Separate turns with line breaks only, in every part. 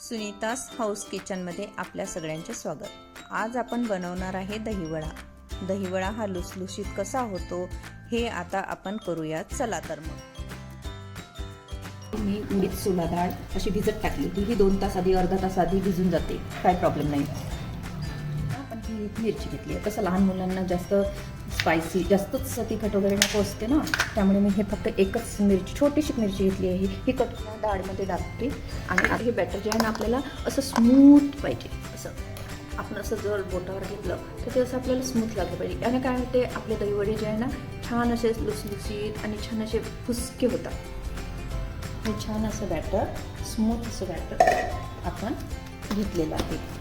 सुनीतास house किचनमध्ये आपल्या सगळ्यांचे स्वागत. आज आपण बनवणार आहे दहीवडा. दहीवडा हा लुसलुशीत कसा होतो हे आता आपण करूयात. चला तर मग.
मी उडीद सोला डाळ अशी भिजत टाकली ती ही दोन तास आधी अर्धा तास आधी भिजून जाते. काय प्रॉब्लेम नाही. आपण ही मिरची घेतली आहे. कसं लहान मुलांना जास्त स्पायसी जास्तच तिखट वगैरे नको असते ना. त्यामुळे मी हे फक्त एकच मिरची छोटीशी मिरची घेतली आहे. ही कट डाळमध्ये टाकते आणि हे बॅटर जे आहे ना आपल्याला असं स्मूथ पाहिजे. असं. आपण असं जर बोटावर घेतलं तर ते असं आपल्याला स्मूथ लागलं पाहिजे. आणि काय होते आपले दहीवडे जे आहे ना छान असे लुसलुसीत आणि छान असे फुसके होतात. हे छान असं बॅटर स्मूथ असं बॅटर आपण घेतलेलं आहे.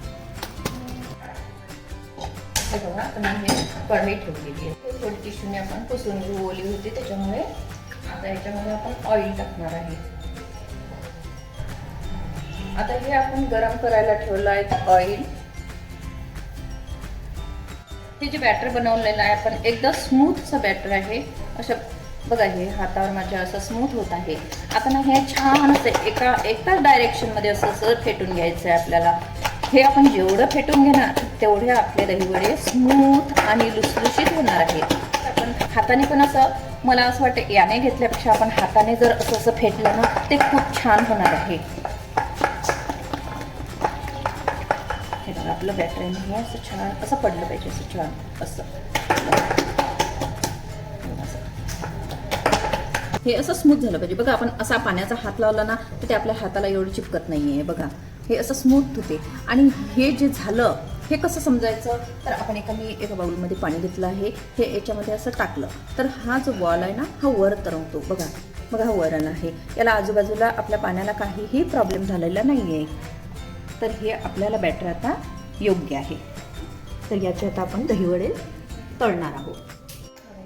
हे बघा आता मी कढई ठेवलेली आहे. थोडी टिश्यूने आपण पुसून घेऊ ओली होती त्याच्यामुळे आता याच्यामध्ये आपण ऑइल टाकणार आहे. आता हे आपण गरम करायला ठेवलं आहे ऑइल हे जे बॅटर बनवलेलं आहे आपण एकदम स्मूथ बॅटर आहे. असं बघा हे हातावर माझ्या असं स्मूथ होत आहे. आता ना हे छान असं एका एकाच डायरेक्शनमध्ये असं असं फेटून घ्यायचं आहे आपल्याला. हे आपण जेवढं फेटून घेणार तेवढे आपले दहीवडे स्मूथ आणि लुसलुशीत होणार आहेत. आपण हाताने पण असं मला असं वाटतं याने घेतल्यापेक्षा आपण हाताने जर असं असं फेटलं ना ते खूप छान होणार आहे. हे बघा आपलं बॅटर हे असं छान असं पडलं पाहिजे असं छान असं. हे असं स्मूथ झालं पाहिजे. बघा आपण असा पाण्याचा हात लावला ना तर ते आपल्या हाताला एवढं चिपकत नाही आहे बघा. हे असं स्मूथ होते. आणि हे जे झालं हे कसं समजायचं? तर आपण एका मी एका बाउलमध्ये पाणी घेतलं आहे. हे याच्यामध्ये असं टाकलं. तर हा जो बॉल आहे ना हा वर तरंगतो. बघा. बघा हा वरण आहे. याला आजूबाजूला आपल्या पाण्याला काहीही प्रॉब्लेम झालेला नाही आहे तर हे आपल्याला बॅटर आता योग्य आहे. तर याचे आता आपण दहीवडे तळणार आहोत.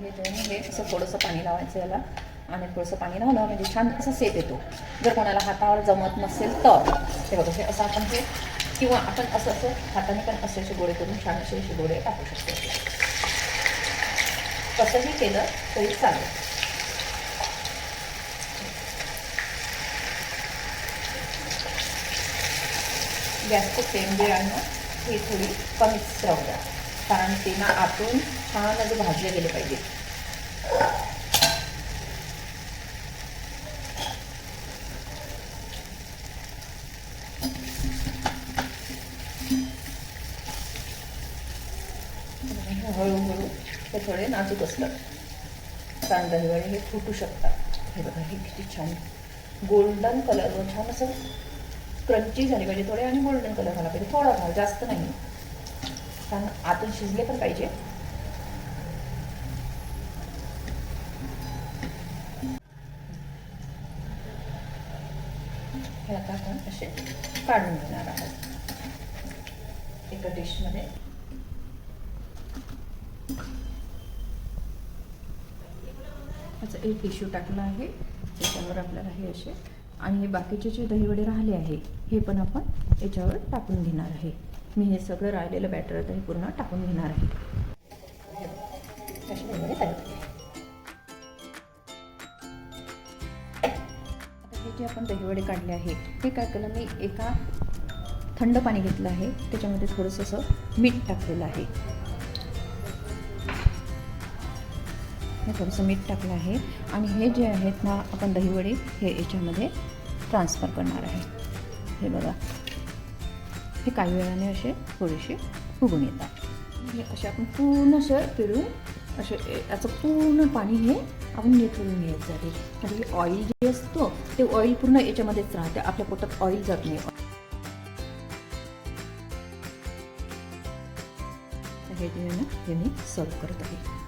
हे हे असं थोडंसं पाणी लावायचं याला. आणि थोडंसं पाणी लावलं म्हणजे छान असं सेट येतो. जर कोणाला हातावर जमत नसेल तर. हे बघा हे असं आपण हे किंवा आपण असं असं हाताने पण असे असे गोळे करून छान असे असे गोळे टाकू शकतो. कसंही केलं तरी चालेल. गॅसचं फ्लेम जे आहे ना हे थोडी कमीच राहू द्या. कारण ते ना आतून छान भाजले गेले पाहिजे हळूहळू ते थोडे नाजूक असतात. कारण दहीवडे हे फुटू शकतात. हे बघा हे किती छान. गोल्डन कलर छान असं क्रंची झाली पाहिजे थोडे आणि गोल्डन कलर झाला पाहिजे. थोडा घाल जास्त नाही. कारण आतून शिजले पण पाहिजे. हे आता आपण असे काढून घेणार आहोत. एका डिशमध्ये याचा एक टिश्यू टाकला आहे. त्याच्यावर आपल्याला हे असे आणि हे बाकीचे जे दहीवडे राहिले आहे हे पण आपण याच्यावर टाकून घेणार आहे. मी हे सगळं राहिलेलं बॅटर आता हे पूर्ण टाकून घेणार आहे. हे जे आपण दहीवडे काढले आहे हे काय केलं? मी एका थंड पाणी घेतलं आहे. त्याच्यामध्ये थोडंसं असं मीठ टाकलेलं आहे. हे थोडंसं मीठ टाकलं आहे. आणि हे जे आहेत ना आपण दहीवडे हे याच्यामध्ये ट्रान्सफर करणार आहे. हे बघा. हे काही वेळाने असे थोडेसे फुगून येतात. असे आपण पूर्ण असं पिळून असे याचं पूर्ण पाणी हे आपण निथळून घ्यायचं आहे. म्हणजे हे ऑइल जे असतो ते ऑइल पूर्ण याच्यामध्येच राहते. आपल्या पोटात ऑइल जात नाही. हे जे आहे ना हे मी सर्व करत आहे.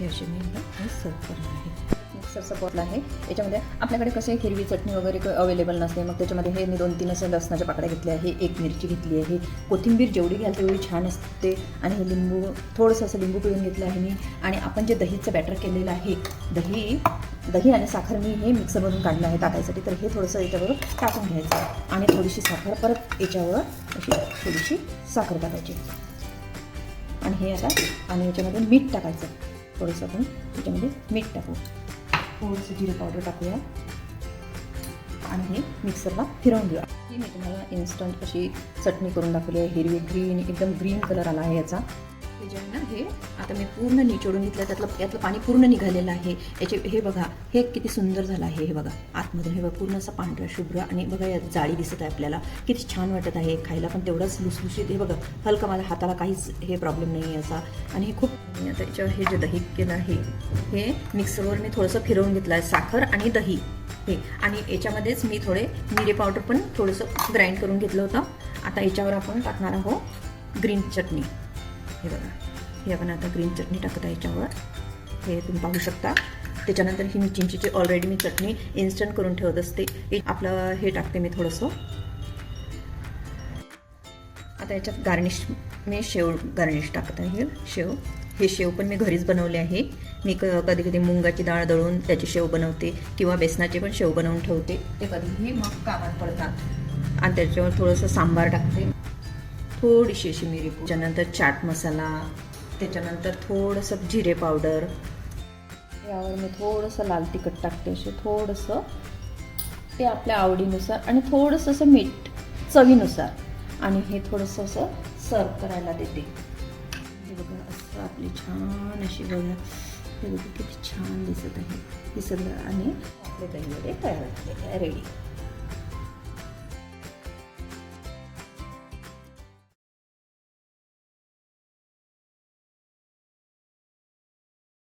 हे मी सर्व करणार आहे. मिक्सरचा बॉटल आहे. याच्यामध्ये आपल्याकडे कसे हिरवी चटणी वगैरे अवेलेबल नसते. मग त्याच्यामध्ये हे मी दोन तीन असे लसणाच्या पाकड्या घेतल्या आहे. एक मिरची घेतली आहे. कोथिंबीर जेवढी घ्याल तेवढी छान असते. आणि हे लिंबू थोडंसं असं लिंबू पिळून घेतलं आहे मी. आणि आपण जे दहीचं बॅटर केलेलं आहे दही दही आणि साखर मी हे मिक्सरमधून काढलं आहे टाकायसाठी तर हे थोडंसं याच्यावर टाकून घ्यायचं आणि थोडीशी साखर परत याच्यावर अशी थोडीशी साखर टाकायची. आणि हे आता आणि याच्यामध्ये मीठ टाकायचं. थोडंसं आपण त्याच्यामध्ये मीठ टाकू. थोडंसं जिरं पावडर टाकूया. आणि हे मिक्सरला फिरवून घेऊया. मी तुम्हाला इन्स्टंट अशी चटणी करून दाखवली आहे. हिरवी ग्रीन एकदम ग्रीन कलर आला आहे याचा. हे जे आहे ना हे आता मी पूर्ण निचोडून घेतलं त्यातलं यातलं पाणी पूर्ण निघालेलं आहे. याचे हे बघा हे किती सुंदर झालं आहे हे बघा. आतमधून हे बघा पूर्ण असं पांढरा शुभ्र आणि बघा यात जाळी दिसत आहे आपल्याला. किती छान वाटत आहे खायला पण तेवढंच लुसलुशीत हे बघा हलका माझ्या हाताला काहीच हे प्रॉब्लेम नाही आहे असा. आणि हे खूप आता याच्यावर हे जे दही केलं आहे हे मिक्सरवर मी थोडंसं फिरवून घेतलं आहे साखर आणि दही. हे आणि याच्यामध्येच मी थोडे मिरे पावडर पण थोडंसं ग्राइंड करून घेतलं होतं. आता याच्यावर आपण टाकणार आहोत ग्रीन चटणी. हे बघा. हे आपण आता ग्रीन चटणी टाकत आहे याच्यावर. हे तुम्ही पाहू शकता. त्याच्यानंतर ही मी चिंचीची ऑलरेडी मी चटणी इन्स्टंट करून ठेवत असते. आपलं हे टाकते मी थोडंसं. आता याच्यात गार्निश मी शेव गार्निश टाकत आहे. शेव. हे शेव पण मी घरीच बनवले आहे. मी क कधी कधी मुंगाची डाळ दळून त्याची शेव बनवते किंवा बेसनाचे पण शेव बनवून ठेवते. ते कधीही मग कामात पडतात. आणि त्याच्यावर थोडंसं सांबार टाकते. थोडीशी अशी मिरी त्याच्यानंतर चाट मसाला त्याच्यानंतर थोडंसं जिरे पावडर. यावर मी थोडंसं लाल तिखट टाकते असे थोडंसं ते आपल्या आवडीनुसार आणि थोडंसं असं मीठ चवीनुसार. आणि हे थोडंसं असं सर्व करायला देते. हे बघा असं आपली छान अशी बघा. हे बघा किती छान दिसत आहे. दिसत आणि आपले दहीवडे तयार रेडी